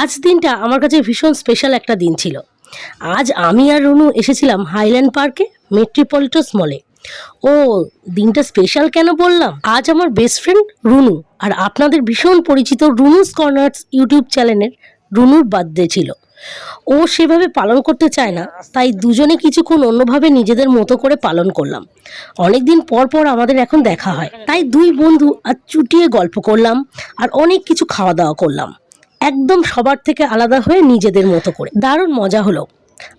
আজ দিনটা আমার কাছে ভীষণ স্পেশাল একটা দিন ছিল। আজ আমি আর রুনু এসেছিলাম হাইল্যান্ড পার্কে মেট্রোপলিটস মলে ও, দিনটা স্পেশাল কেন বললাম? আজ আমার বেস্ট ফ্রেন্ড রুনু আর আপনাদের ভীষণ পরিচিত রুনুস কর্নার্স ইউটিউব চ্যানেলের রুনুর বার্থডে ছিল। ও সেভাবে পালন করতে চায় না, তাই দুজনে কিছুক্ষণ অন্যভাবে নিজেদের মতো করে পালন করলাম। অনেকদিন পর পর আমাদের এখন দেখা হয়। তাই দুই বন্ধু আর চুটিয়ে গল্প করলাম আর অনেক কিছু খাওয়া দাওয়া করলাম। একদম সবার থেকে আলাদা হয়ে নিজেদের মতো করে। দারুণ মজা হলো।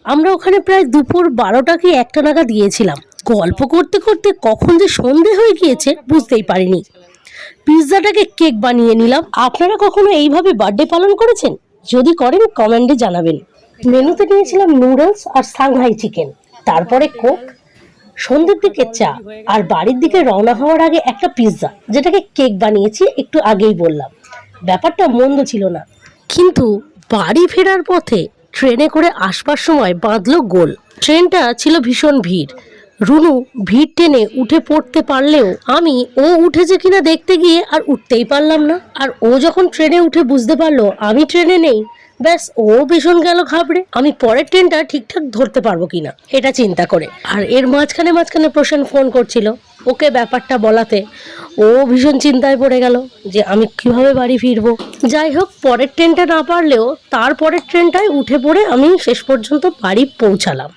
আমরা ওখানে প্রায় দুপুর বারোটা কি একটা নাগাদ দিয়েছিলাম গল্প করতে করতে কখন যে সন্ধে হয়ে গিয়েছে বুঝতেই পারিনি। পিৎজাটাকে কেক বানিয়ে নিলাম। আপনারা কখনো এইভাবে বার্থডে পালন করেছেন? যদি করেন, কমেন্টে জানাবেন। মেনুতে নিয়েছিলাম নুডলস আর সাংহাই চিকেন। তারপরে কোক, সন্ধ্যের দিকে চা আর বাড়ির দিকে রওনা হওয়ার আগে একটা পিৎজা, যেটাকে কেক বানিয়েছি একটু আগেই বললাম। ব্যাপারটা মন্দ ছিল না। কিন্তু বাড়ি ফেরার পথে ট্রেনে করে আসবার সময় বাঁধলো গোল। ট্রেনটা ছিল ভীষণ ভিড়। রুনু ভিড় টেনে উঠে পড়তে পারলেও আমি, ও উঠেছে কিনা দেখতে গিয়ে আর উঠতেই পারলাম না। আর ও যখন ট্রেনে উঠে বুঝতে পারল আমি ট্রেনে নেই, ব্যাস ও ভীষণ গেল ঘাবড়ে। আমি পরের ট্রেনটা ঠিকঠাক ধরতে পারব কিনা, এটা চিন্তা করে। আর এর মাঝখানে মাঝখানে প্রশান্ত ফোন করছিল। ওকে ব্যাপারটা বলাতে ও ভীষণ চিন্তায় পড়ে গেল যে আমি কীভাবে বাড়ি ফিরবো। যাই হোক, পরের ট্রেনটা না পারলেও তার পরের ট্রেনটায় উঠে পড়ে আমি শেষ পর্যন্ত বাড়ি পৌঁছালাম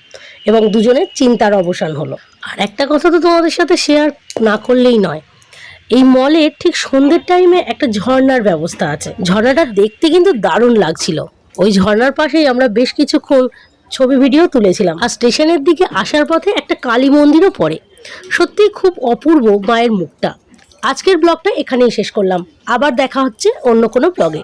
এবং দুজনের চিন্তার অবসান হলো। আর একটা কথা তো তোমাদের সাথে শেয়ার না করলেই নয়, এই মলে ঠিক সন্ধ্যের টাইমে একটা ঝর্ণার ব্যবস্থা আছে। ঝর্ণাটা দেখতে কিন্তু দারুণ লাগছিল। ওই ঝর্ণার পাশেই আমরা বেশ কিছুক্ষণ ছবি ভিডিও তুলেছিলাম। আর স্টেশনের দিকে আসার পথে একটা কালী মন্দিরও পড়ে। সত্যিই খুব অপূর্ব মায়ের মুখটা। আজকের ব্লগটা এখানেই শেষ করলাম। আবার দেখা হচ্ছে অন্য কোনো ব্লগে।